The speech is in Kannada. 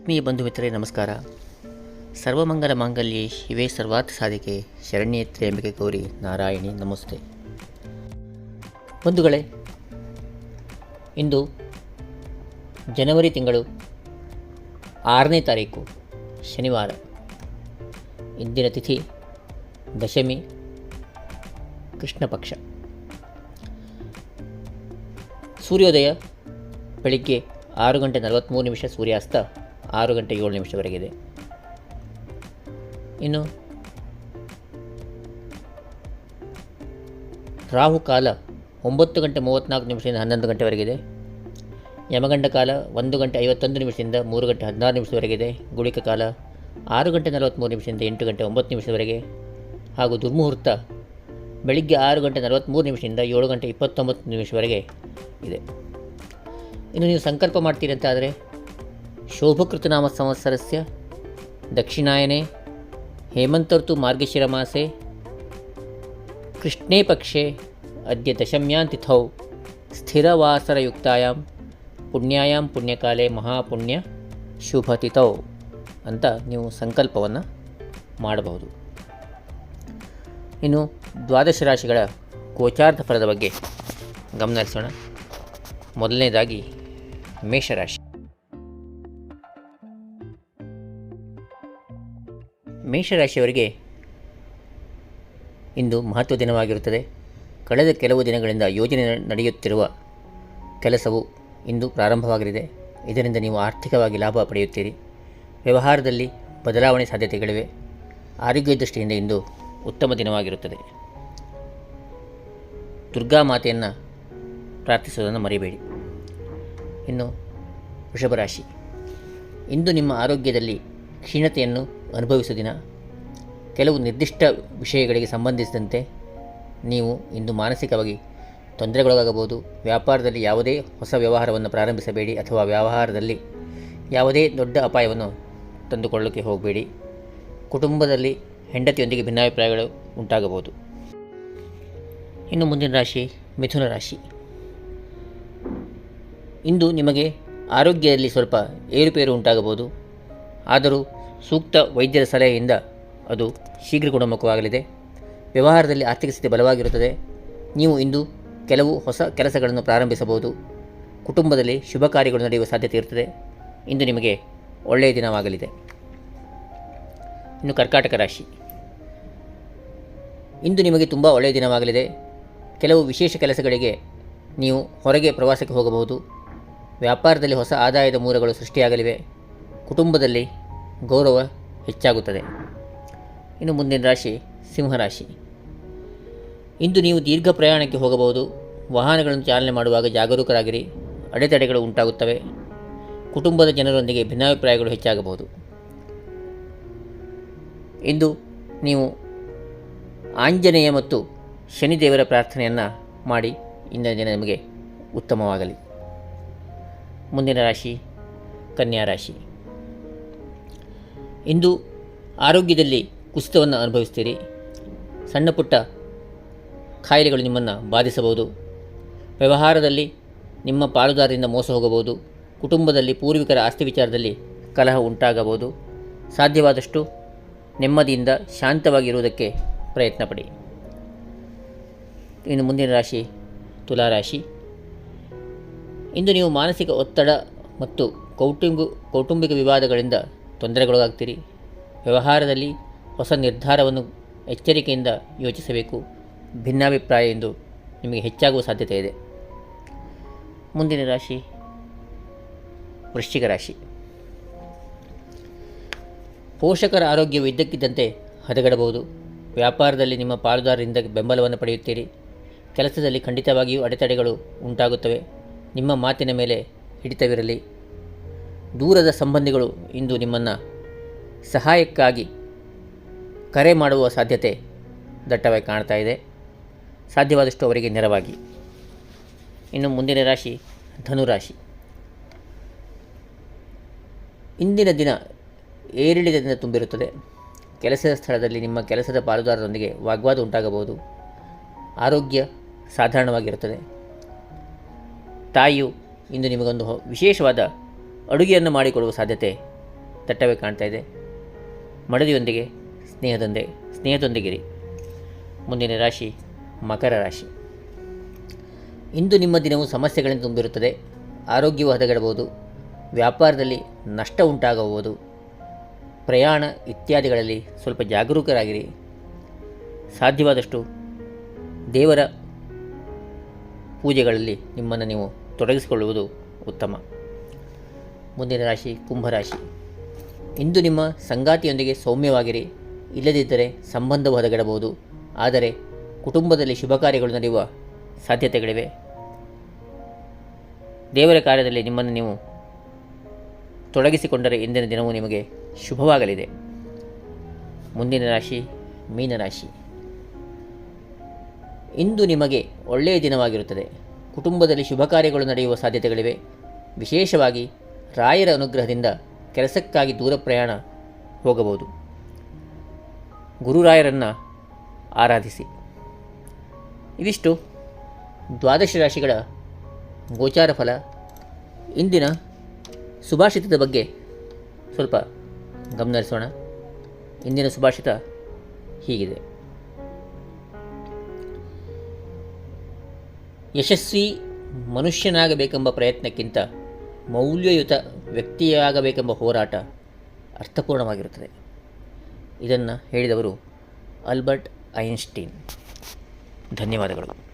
ಆತ್ಮೀಯ ಬಂಧು ಮಿತ್ರರೇ ನಮಸ್ಕಾರ. ಸರ್ವಮಂಗಲ ಮಾಂಗಲ್ಯ ಶಿವೇ ಸರ್ವಾರ್ಥ ಸಾಧಿಕೆ ಶರಣ್ಯತ್ರಿ ಎಂಬಿಕೆ ಗೌರಿ ನಾರಾಯಣಿ ನಮಸ್ತೆ. ಬಂಧುಗಳೇ, ಇಂದು ಜನವರಿ ತಿಂಗಳು ಆರನೇ ತಾರೀಕು, ಶನಿವಾರ. ಇಂದಿನ ತಿಥಿ ದಶಮಿ, ಕೃಷ್ಣ ಪಕ್ಷ. ಸೂರ್ಯೋದಯ ಬೆಳಿಗ್ಗೆ ಆರು ಗಂಟೆ ನಲವತ್ತ್ಮೂರು ನಿಮಿಷ ಸೂರ್ಯಾಸ್ತ. ಆರು ಗಂಟೆ ಏಳು ನಿಮಿಷವರೆಗಿದೆ. ಇನ್ನು ರಾಹು ಕಾಲ ಒಂಬತ್ತು ಗಂಟೆ ಮೂವತ್ತ್ನಾಲ್ಕು ನಿಮಿಷದಿಂದ ಹನ್ನೊಂದು ಗಂಟೆವರೆಗಿದೆ. ಯಮಗಂಡ ಕಾಲ ಒಂದು ಗಂಟೆ ಐವತ್ತೊಂದು ನಿಮಿಷದಿಂದ ಮೂರು ಗಂಟೆ ಹದಿನಾರು ನಿಮಿಷದವರೆಗಿದೆ. ಗುಳಿಕ ಕಾಲ ಆರು ಗಂಟೆ ನಲವತ್ತ್ಮೂರು ನಿಮಿಷದಿಂದ ಎಂಟು ಗಂಟೆ ಒಂಬತ್ತು ನಿಮಿಷದವರೆಗೆ ಹಾಗೂ ದುರ್ಮುಹೂರ್ತ ಬೆಳಿಗ್ಗೆ ಆರು ಗಂಟೆ ನಲವತ್ತ್ಮೂರು ನಿಮಿಷದಿಂದ ಏಳು ಗಂಟೆ ಇಪ್ಪತ್ತೊಂಬತ್ತು ನಿಮಿಷವರೆಗೆ ಇದೆ. ಇನ್ನು ನೀವು ಸಂಕಲ್ಪ ಮಾಡ್ತೀರಿ ಅಂತ ಆದರೆ ಶೋಭಕೃತನಾಮ ಸಂವತ್ಸರಸ್ಯ ದಕ್ಷಿಣಾಯನೆ ಮಾರ್ಗಶಿರ ಮಾಸೆ ಕೃಷ್ಣೇ ಪಕ್ಷೆ ಅದ್ಯ ದಶಮ್ಯಾಂ ತಿಥೌ ಸ್ಥಿರವಾಸರಯುಕ್ತಾಯಾಂ ಪುಣ್ಯಾಯಾಂ ಪುಣ್ಯಕಾಲೆ ಮಹಾಪುಣ್ಯ ಶುಭತಿಥೌ ಅಂತ ನೀವು ಸಂಕಲ್ಪವನ್ನು ಮಾಡಬಹುದು. ಇನ್ನು ದ್ವಾದಶ ರಾಶಿಗಳ ಗೋಚಾರ್ಥ ಫಲದ ಬಗ್ಗೆ ಗಮನ ಹರಿಸೋಣ. ಮೊದಲನೇದಾಗಿ ಮೇಷರಾಶಿ. ಮೇಷರಾಶಿಯವರಿಗೆ ಇಂದು ಮಹತ್ವ ದಿನವಾಗಿರುತ್ತದೆ. ಕಳೆದ ಕೆಲವು ದಿನಗಳಿಂದ ಯೋಜನೆ ನಡೆಯುತ್ತಿರುವ ಕೆಲಸವು ಇಂದು ಪ್ರಾರಂಭವಾಗಲಿದೆ. ಇದರಿಂದ ನೀವು ಆರ್ಥಿಕವಾಗಿ ಲಾಭ ಪಡೆಯುತ್ತೀರಿ. ವ್ಯವಹಾರದಲ್ಲಿ ಬದಲಾವಣೆ ಸಾಧ್ಯತೆಗಳಿವೆ. ಆರೋಗ್ಯ ದೃಷ್ಟಿಯಿಂದ ಇಂದು ಉತ್ತಮ ದಿನವಾಗಿರುತ್ತದೆ. ದುರ್ಗಾ ಮಾತೆಯನ್ನು ಪ್ರಾರ್ಥಿಸುವುದನ್ನು ಮರೆಯಬೇಡಿ ಇನ್ನು ವೃಷಭ ರಾಶಿ ಇಂದು ನಿಮ್ಮ ಆರೋಗ್ಯದಲ್ಲಿ ಕ್ಷೀಣತೆಯನ್ನು ಅನುಭವಿಸುವ ದಿನ. ಕೆಲವು ನಿರ್ದಿಷ್ಟ ವಿಷಯಗಳಿಗೆ ಸಂಬಂಧಿಸಿದಂತೆ ನೀವು ಇಂದು ಮಾನಸಿಕವಾಗಿ ತೊಂದರೆಗೊಳಗಾಗಬಹುದು. ವ್ಯಾಪಾರದಲ್ಲಿ ಯಾವುದೇ ಹೊಸ ವ್ಯವಹಾರವನ್ನು ಪ್ರಾರಂಭಿಸಬೇಡಿ ಅಥವಾ ವ್ಯವಹಾರದಲ್ಲಿ ಯಾವುದೇ ದೊಡ್ಡ ಅಪಾಯವನ್ನು ತಂದುಕೊಳ್ಳೋಕ್ಕೆ ಹೋಗಬೇಡಿ. ಕುಟುಂಬದಲ್ಲಿ ಹೆಂಡತಿಯೊಂದಿಗೆ ಭಿನ್ನಾಭಿಪ್ರಾಯಗಳು ಉಂಟಾಗಬಹುದು. ಇನ್ನು ಮುಂದಿನ ರಾಶಿ ಮಿಥುನ ರಾಶಿ. ಇಂದು ನಿಮಗೆ ಆರೋಗ್ಯದಲ್ಲಿ ಸ್ವಲ್ಪ ಏರುಪೇರು ಉಂಟಾಗಬಹುದು. ಆದರೂ ಸೂಕ್ತ ವೈದ್ಯರ ಸಲಹೆಯಿಂದ ಅದು ಶೀಘ್ರ ಗುಣಮುಖವಾಗಲಿದೆ. ವ್ಯವಹಾರದಲ್ಲಿ ಆರ್ಥಿಕ ಸ್ಥಿತಿ ಬಲವಾಗಿರುತ್ತದೆ. ನೀವು ಇಂದು ಕೆಲವು ಹೊಸ ಕೆಲಸಗಳನ್ನು ಪ್ರಾರಂಭಿಸಬಹುದು. ಕುಟುಂಬದಲ್ಲಿ ಶುಭ ಕಾರ್ಯಗಳು ನಡೆಯುವ ಸಾಧ್ಯತೆ ಇರುತ್ತದೆ. ಇಂದು ನಿಮಗೆ ಒಳ್ಳೆಯ ದಿನವಾಗಲಿದೆ. ಇನ್ನು ಕರ್ಕಾಟಕ ರಾಶಿ. ಇಂದು ನಿಮಗೆ ತುಂಬ ಒಳ್ಳೆಯ ದಿನವಾಗಲಿದೆ. ಕೆಲವು ವಿಶೇಷ ಕೆಲಸಗಳಿಗೆ ನೀವು ಹೊರಗೆ ಪ್ರವಾಸಕ್ಕೆ ಹೋಗಬಹುದು. ವ್ಯಾಪಾರದಲ್ಲಿ ಹೊಸ ಆದಾಯದ ಮೂಲಗಳು ಸೃಷ್ಟಿಯಾಗಲಿವೆ. ಕುಟುಂಬದಲ್ಲಿ ಗೌರವ ಹೆಚ್ಚಾಗುತ್ತದೆ. ಇನ್ನು ಮುಂದಿನ ರಾಶಿ ಸಿಂಹರಾಶಿ ಇಂದು ನೀವು ದೀರ್ಘ ಪ್ರಯಾಣಕ್ಕೆ ಹೋಗಬಹುದು. ವಾಹನಗಳನ್ನು ಚಾಲನೆ ಮಾಡುವಾಗ ಜಾಗರೂಕರಾಗಿರಿ. ಅಡೆತಡೆಗಳು ಉಂಟಾಗುತ್ತವೆ. ಕುಟುಂಬದ ಜನರೊಂದಿಗೆ ಭಿನ್ನಾಭಿಪ್ರಾಯಗಳು ಹೆಚ್ಚಾಗಬಹುದು. ಇಂದು ನೀವು ಆಂಜನೇಯ ಮತ್ತು ಶನಿದೇವರ ಪ್ರಾರ್ಥನೆಯನ್ನು ಮಾಡಿ. ಇಂದಿನ ದಿನ ನಿಮಗೆ ಉತ್ತಮವಾಗಲಿ. ಮುಂದಿನ ರಾಶಿ, ಕನ್ಯಾ ರಾಶಿ. ಇಂದು ಆರೋಗ್ಯದಲ್ಲಿ ಕುಸಿತವನ್ನು ಅನುಭವಿಸ್ತೀರಿ. ಸಣ್ಣ ಪುಟ್ಟ ಕಾಯಿಲೆಗಳು ನಿಮ್ಮನ್ನು ಬಾಧಿಸಬಹುದು. ವ್ಯವಹಾರದಲ್ಲಿ ನಿಮ್ಮ ಪಾಲುದಾರರಿಂದ ಮೋಸ ಹೋಗಬಹುದು. ಕುಟುಂಬದಲ್ಲಿ ಪೂರ್ವಿಕರ ಆಸ್ತಿ ವಿಚಾರದಲ್ಲಿ ಕಲಹ ಉಂಟಾಗಬಹುದು. ಸಾಧ್ಯವಾದಷ್ಟು ನೆಮ್ಮದಿಯಿಂದ ಶಾಂತವಾಗಿರುವುದಕ್ಕೆ ಪ್ರಯತ್ನ ಪಡಿ ಇನ್ನು ಮುಂದಿನ ರಾಶಿ ತುಲಾರಾಶಿ. ಇಂದು ನೀವು ಮಾನಸಿಕ ಒತ್ತಡ ಮತ್ತು ಕೌಟುಂಬ, ಕೌಟುಂಬಿಕ ವಿವಾದಗಳಿಂದ ತೊಂದರೆಗೊಳಗಾಗ್ತೀರಿ? ವ್ಯವಹಾರದಲ್ಲಿ ಹೊಸ ನಿರ್ಧಾರವನ್ನು ಎಚ್ಚರಿಕೆಯಿಂದ ಯೋಚಿಸಬೇಕು. ಭಿನ್ನಾಭಿಪ್ರಾಯ ಎಂದು ನಿಮಗೆ ಹೆಚ್ಚಾಗುವ ಸಾಧ್ಯತೆ ಇದೆ. ಮುಂದಿನ ರಾಶಿ, ವೃಶ್ಚಿಕ ರಾಶಿ. ಪೋಷಕರ ಆರೋಗ್ಯವು ಇದ್ದಕ್ಕಿದ್ದಂತೆ ಹದಗೆಡಬಹುದು. ವ್ಯಾಪಾರದಲ್ಲಿ ನಿಮ್ಮ ಪಾಲುದಾರರಿಂದ ಬೆಂಬಲವನ್ನು ಪಡೆಯುತ್ತೀರಿ. ಕೆಲಸದಲ್ಲಿ ಖಂಡಿತವಾಗಿಯೂ ಅಡೆತಡೆಗಳು ಉಂಟಾಗುತ್ತವೆ. ನಿಮ್ಮ ಮಾತಿನ ಮೇಲೆ ಹಿಡಿತವಿರಲಿ. ದೂರದ ಸಂಬಂಧಿಗಳು ಇಂದು ನಿಮ್ಮನ್ನು ಸಹಾಯಕ್ಕಾಗಿ ಕರೆ ಮಾಡುವ ಸಾಧ್ಯತೆ ದಟ್ಟವಾಗಿ ಕಾಣ್ತಾ ಇದೆ. ಸಾಧ್ಯವಾದಷ್ಟು ಅವರಿಗೆ ನೆರವಾಗಿ. ಇನ್ನು ಮುಂದಿನ ರಾಶಿ ಧನುರಾಶಿ. ಇಂದಿನ ದಿನ ಏರಿಳಿತದಿಂದ ತುಂಬಿರುತ್ತದೆ. ಕೆಲಸದ ಸ್ಥಳದಲ್ಲಿ ನಿಮ್ಮ ಕೆಲಸದ ಪಾಲುದಾರರೊಂದಿಗೆ ವಾಗ್ವಾದ ಉಂಟಾಗಬಹುದು. ಆರೋಗ್ಯ ಸಾಧಾರಣವಾಗಿರುತ್ತದೆ. ತಾಯಿಯು ಇಂದು ನಿಮಗೊಂದು ವಿಶೇಷವಾದ ಅಡುಗೆಯನ್ನು ಮಾಡಿಕೊಡುವ ಸಾಧ್ಯತೆ ತಟ್ಟವೇ ಕಾಣ್ತಾ ಇದೆ. ಮಡದಿಯೊಂದಿಗೆ, ಸ್ನೇಹದೊಂದೇ, ಸ್ನೇಹದೊಂದಿಗಿರಿ. ಮುಂದಿನ ರಾಶಿ, ಮಕರ ರಾಶಿ. ಇಂದು ನಿಮ್ಮ ದಿನವು ಸಮಸ್ಯೆಗಳಿಂದ ತುಂಬಿರುತ್ತದೆ. ಆರೋಗ್ಯವು ಹದಗೆಡಬಹುದು. ವ್ಯಾಪಾರದಲ್ಲಿ ನಷ್ಟ ಉಂಟಾಗಬಹುದು. ಪ್ರಯಾಣ ಇತ್ಯಾದಿಗಳಲ್ಲಿ ಸ್ವಲ್ಪ ಜಾಗರೂಕರಾಗಿರಿ. ಸಾಧ್ಯವಾದಷ್ಟು ದೇವರ ಪೂಜೆಗಳಲ್ಲಿ ನಿಮ್ಮನ್ನು ನೀವು ತೊಡಗಿಸಿಕೊಳ್ಳುವುದು ಉತ್ತಮ. ಮುಂದಿನ ರಾಶಿ ಕುಂಭರಾಶಿ ಇಂದು ನಿಮ್ಮ ಸಂಗಾತಿಯೊಂದಿಗೆ ಸೌಮ್ಯವಾಗಿರಿ. ಇಲ್ಲದಿದ್ದರೆ ಸಂಬಂಧವು ಹದಗೆಡಬಹುದು ಆದರೆ ಕುಟುಂಬದಲ್ಲಿ ಶುಭ ಕಾರ್ಯಗಳು ನಡೆಯುವ ಸಾಧ್ಯತೆಗಳಿವೆ. ದೇವರ ಕಾರ್ಯದಲ್ಲಿ ನಿಮ್ಮನ್ನು ನೀವು ತೊಡಗಿಸಿಕೊಂಡರೆ ಇಂದಿನ ದಿನವೂ ನಿಮಗೆ ಶುಭವಾಗಲಿದೆ. ಮುಂದಿನ ರಾಶಿ ಮೀನರಾಶಿ ಇಂದು ನಿಮಗೆ ಒಳ್ಳೆಯ ದಿನವಾಗಿರುತ್ತದೆ. ಕುಟುಂಬದಲ್ಲಿ ಶುಭ ಕಾರ್ಯಗಳು ನಡೆಯುವ ಸಾಧ್ಯತೆಗಳಿವೆ. ವಿಶೇಷವಾಗಿ ರಾಯರ ಅನುಗ್ರಹದಿಂದ ಕೆಲಸಕ್ಕಾಗಿ ದೂರ ಪ್ರಯಾಣ ಹೋಗಬಹುದು. ಗುರುರಾಯರನ್ನು ಆರಾಧಿಸಿ. ಇದಿಷ್ಟು ದ್ವಾದಶ ರಾಶಿಗಳ ಗೋಚಾರ ಫಲ. ಇಂದಿನ ಸುಭಾಷಿತದ ಬಗ್ಗೆ ಸ್ವಲ್ಪ ಗಮನಹರಿಸೋಣ. ಇಂದಿನ ಸುಭಾಷಿತ ಹೀಗಿದೆ. ಯಶಸ್ವಿ ಮನುಷ್ಯನಾಗಬೇಕೆಂಬ ಪ್ರಯತ್ನಕ್ಕಿಂತ ಮೌಲ್ಯಯುತ ವ್ಯಕ್ತಿಯಾಗಬೇಕೆಂಬ ಹೋರಾಟ ಅರ್ಥಪೂರ್ಣವಾಗಿರುತ್ತದೆ. ಇದನ್ನು ಹೇಳಿದವರು ಆಲ್ಬರ್ಟ್ ಐನ್ಸ್ಟೀನ್. ಧನ್ಯವಾದಗಳು.